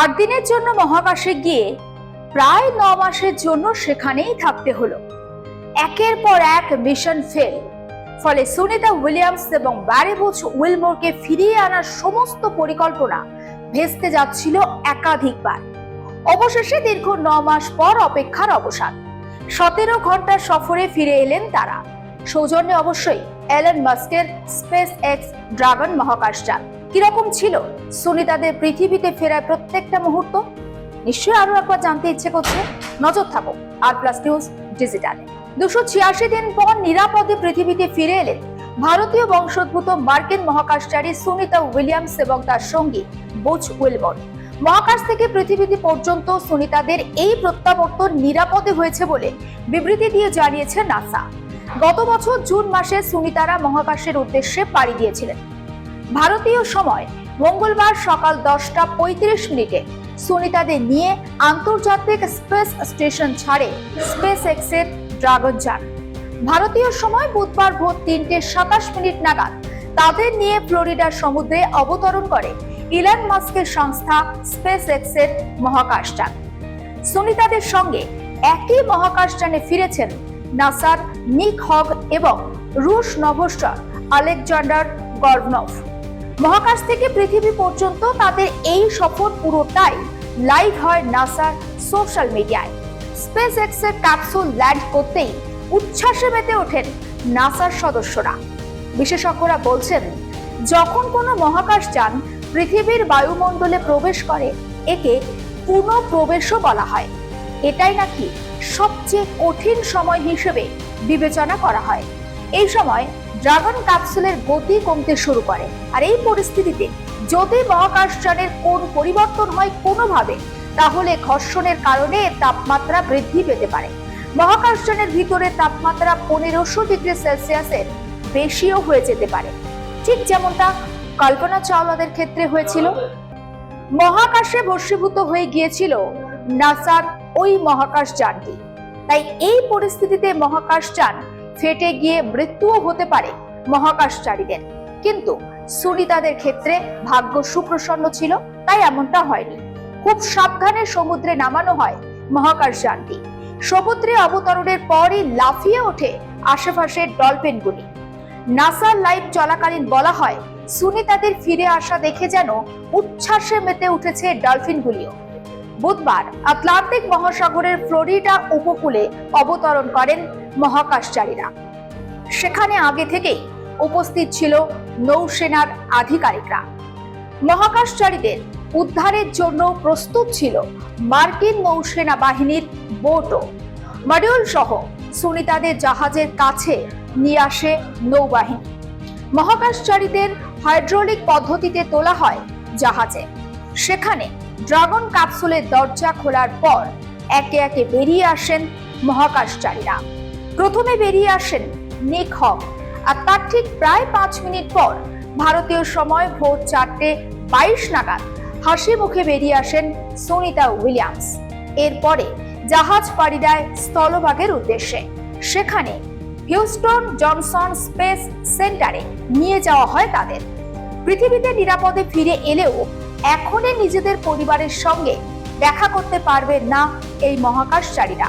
আট দিনের জন্য মহাকাশে গিয়ে প্রায় ন মাসের জন্য সেখানেই থাকতে হলো। একের পর এক মিশন ফেল ফলে সুনিতা উইলিয়ামস এবং ব্যারিবুচ উইলমোরকে ফিরিয়ে আনার সমস্ত পরিকল্পনা ভেস্তে যাচ্ছিল একাধিকবার। অবশেষে দীর্ঘ ন মাস পর অপেক্ষার অবসান। সতেরো ঘণ্টার সফরে ফিরে এলেন তারা। সৌজন্যে অবশ্যই এলন মাস্কের স্পেস এক্স ড্রাগন মহাকাশযান কীরকম ছিল সুনিতাদের পৃথিবীতে ফেরার প্রত্যেকটা মুহূর্ত? নিশ্চয়ই আরও একবার জানতে ইচ্ছে করছে? নজর থাকো আর প্লাস নিউজ ডিজিটালে। দুশো ছিয়াশি দিন পর নিরাপদে পৃথিবীতে ফিরে এলেন ভারতীয় বংশোদ্ভূত মার্কিন মহাকাশচারী সুনিতা উইলিয়ামস এবং তার সঙ্গী বুচ উইলবন মহাকাশ থেকে পৃথিবীতে পর্যন্ত সুনিতাদের এই প্রত্যাবর্তন নিরাপদে হয়েছে বলে বিবৃতি দিয়ে জানিয়েছে নাসা। গত বছর জুন মাসে সুনিতারা মহাকাশের উদ্দেশ্যে পাড়ি দিয়েছিলেন। ভারতীয় সময় মঙ্গলবার সকাল দশটা পঁয়ত্রিশ মিনিটে সুনিতাদের নিয়ে আন্তর্জাতিক স্পেস স্টেশন ছাড়ে স্পেস এক্সের ড্রাগন যান ভারতীয় সময় বুধবার ভোর তিনটে সাতাশ মিনিট নাগাদ তাদের নিয়ে ফ্লোরিডার সমুদ্রে অবতরণ করে ইলান মাস্কের সংস্থা স্পেস এক্সের মহাকাশযান সুনিতাদের সঙ্গে একই মহাকাশযানে ফিরেছেন নাসার, নিক হগ এবং রুশ নভোস্টার আলেকজান্ডার গর্ভনভ। মহাকাশ থেকে পৃথিবী পর্যন্ত তাদের এই সফর পুরোটাই লাইভ হয় নাসার সোশ্যাল মিডিয়ায় স্পেস এক্সের ক্যাপসুল ল্যান্ড করতেই উচ্ছ্বাসে মেতে ওঠেন নাসার সদস্যরা। বিশেষজ্ঞরা বলছেন, যখন কোনো মহাকাশযান পৃথিবীর বায়ুমণ্ডলে প্রবেশ করে, একে পুনঃপ্রবেশও বলা হয়। এটাই নাকি সবচেয়ে কঠিন সময় হিসেবে বিবেচনা করা হয়। এই সময় ড্রাগন ক্যাপসুলের গতি কমতে শুরু করে আর এই পরিস্থিতিতে যদি মহাকাশযানের কোন পরিবর্তন হয় কোনোভাবে, তাহলে ঘর্ষণের কারণে তাপমাত্রা বৃদ্ধি পেতে পারে। মহাকাশযানের ভিতরে তাপমাত্রা পনেরোশো ডিগ্রি সেলসিয়াসের বেশিও হয়ে যেতে পারে। ঠিক যেমনটা কল্পনা চাওলাদের ক্ষেত্রে হয়েছিল। মহাকাশে ভস্মীভূত হয়ে গিয়েছিল নাসার ওই মহাকাশযানটি তাই এই পরিস্থিতিতে মহাকাশযান ফেটে গিয়ে মৃত্যুও হতে পারে মহাকাশচারীদের। কিন্তু সুনিতাদের ক্ষেত্রে ভাগ্য সুপ্রসন্ন ছিল, তাই এমনটা হয়নি। খুব সাবধানে সমুদ্রে নামানো হয় মহাকাশযানটি সমুদ্রে অবতরণের পরই লাফিয়ে ওঠে আশেপাশের ডলফিনগুলি। নাসার লাইভ চলাকালীন বলা হয়, সুনিতাদের ফিরে আসা দেখে যেন উচ্ছ্বাসে মেতে উঠেছে ডলফিনগুলিও। বুধবার আটলান্টিক মহাসাগরের ফ্লোরিডা উপকূলে অবতরণ করেন মহাকাশচারীরা। সেখানে আগে থেকেই উপস্থিত ছিল নৌসেনার আধিকারিকরা। মহাকাশচারীদের উদ্ধারের জন্য প্রস্তুত ছিল মার্কিন নৌসেনা বাহিনীর বোটও। মডিউল সহ সুনিতাদের জাহাজের কাছে নিয়ে আসে নৌবাহিনী। মহাকাশচারীদের হাইড্রোলিক পদ্ধতিতে তোলা হয় জাহাজে। সেখানে ড্রাগন ক্যাপসুলের দরজা খোলার পর একে একে বেরিয়ে আসেন মহাকাশচারীরা। প্রথমে বেরিয়ে আসেন নিক হক আর তার ঠিক প্রায় পাঁচ মিনিট পর ভারতীয় সময় ভোর চারটে বাইশ নাগাদ হাসি মুখে বেরিয়ে আসেন সুনিতা উইলিয়ামস। এরপরে জাহাজ পাড়ি দেয় স্থলভাগের উদ্দেশ্যে। সেখানে হিউস্টন জনসন স্পেস সেন্টারে নিয়ে যাওয়া হয় তাদের। পৃথিবীতে নিরাপদে ফিরে এলেও এখনই নিজেদের পরিবারের সঙ্গে দেখা করতে পারবেন না এই মহাকাশচারীরা।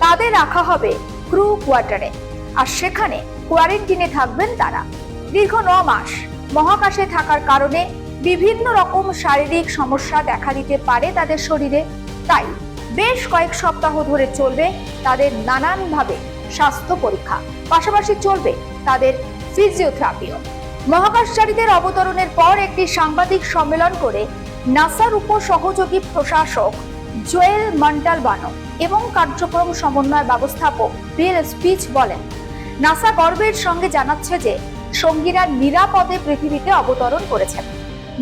তাদের রাখা হবে ক্রু কোয়ার্টারে আর সেখানে কোয়ারেন্টিনে থাকবেন তারা। দীর্ঘ ন মাস মহাকাশে থাকার কারণে বিভিন্ন রকম শারীরিক সমস্যা দেখা দিতে পারে তাদের শরীরে। তাই বেশ কয়েক সপ্তাহ ধরে চলবে তাদের নানানভাবে স্বাস্থ্য পরীক্ষা। পাশাপাশি চলবে তাদের ফিজিওথেরাপিও মহাকাশচারীদের অবতরণের পর একটি সাংবাদিক সম্মেলন করে নাসার উপ সহযোগী প্রশাসক জোয়েল মন্টালবানো এবং কার্যক্রম সমন্বয় ব্যবস্থাপক বিল স্পিচ বলেন, নাসা গর্বের সঙ্গে জানাচ্ছে যে সঙ্গীরা নিরাপদে পৃথিবীতে অবতরণ করেছেন।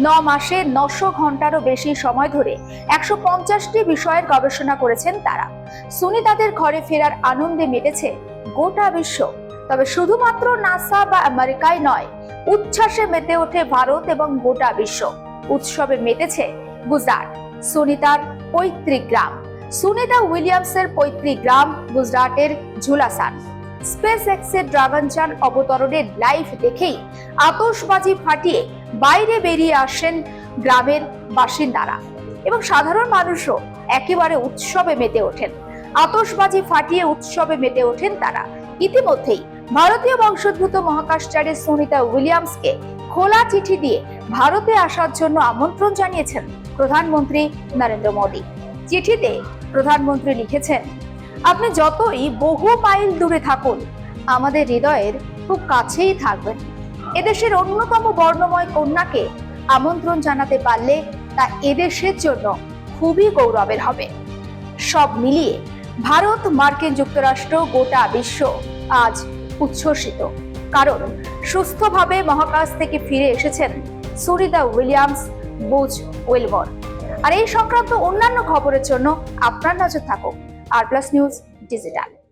ন মাসে নশো ঘন্টারও বেশি সময় ধরে একশো পঞ্চাশটি বিষয়ের গবেষণা করেছেন তারা। সুনিতাদের ঘরে ফেরার আনন্দে মেতেছে গোটা বিশ্ব। তবে শুধুমাত্র নাসা বা আমেরিকায় নয় উচ্ছ্বাসে মেতে ওঠে ভারত এবং গোটা বিশ্ব। উৎসবে মেতেছে গুজরাট। সুনিতার পৈতৃক গ্রাম। সুনিতা উইলিয়ামসের পৈতৃক গ্রাম গুজরাটের ঝুলাসান। স্পেস এক্সের ড্রাগনচান অবতরণের লাইভ দেখেই আতশবাজি ফাটিয়ে বাইরে বেরিয়ে আসেন গ্রামের বাসিন্দারা। এবং সাধারণ মানুষও একেবারে উৎসবে মেতে ওঠেন। আতশবাজি ফাটিয়ে উৎসবে মেতে ওঠেন তারা। ইতিমধ্যেই ভারতীয় বংশোদ্ভূত মহাকাশচারী সুনিতা উইলিয়ামসকে খোলা চিঠি দিয়ে ভারতে আসার জন্য আমন্ত্রণ জানিয়েছেন প্রধানমন্ত্রী নরেন্দ্র মোদী। চিঠিতে প্রধানমন্ত্রী লিখেছেন, আপনি যতই বহু মাইল দূরে থাকুন, আমাদের হৃদয়ের খুব কাছেই থাকবেন। এদেশের অন্যতম বর্ণময় কন্যাকে আমন্ত্রণ জানাতে পারলে তা এদেশের জন্য খুবই গৌরবের হবে। সব মিলিয়ে ভারত, মার্কিন যুক্তরাষ্ট্র, গোটা বিশ্ব আজ উচ্ছ্বসিত। কারণ, সুস্থভাবে মহাকাশ থেকে ফিরে এসেছেন সুরিদা উইলিয়ামস বুজ ওয়েলবর আর এই সংক্রান্ত অন্যান্য খবরের জন্য আপনার নজর থাকুক, আর প্লাস নিউজ ডিজিটাল।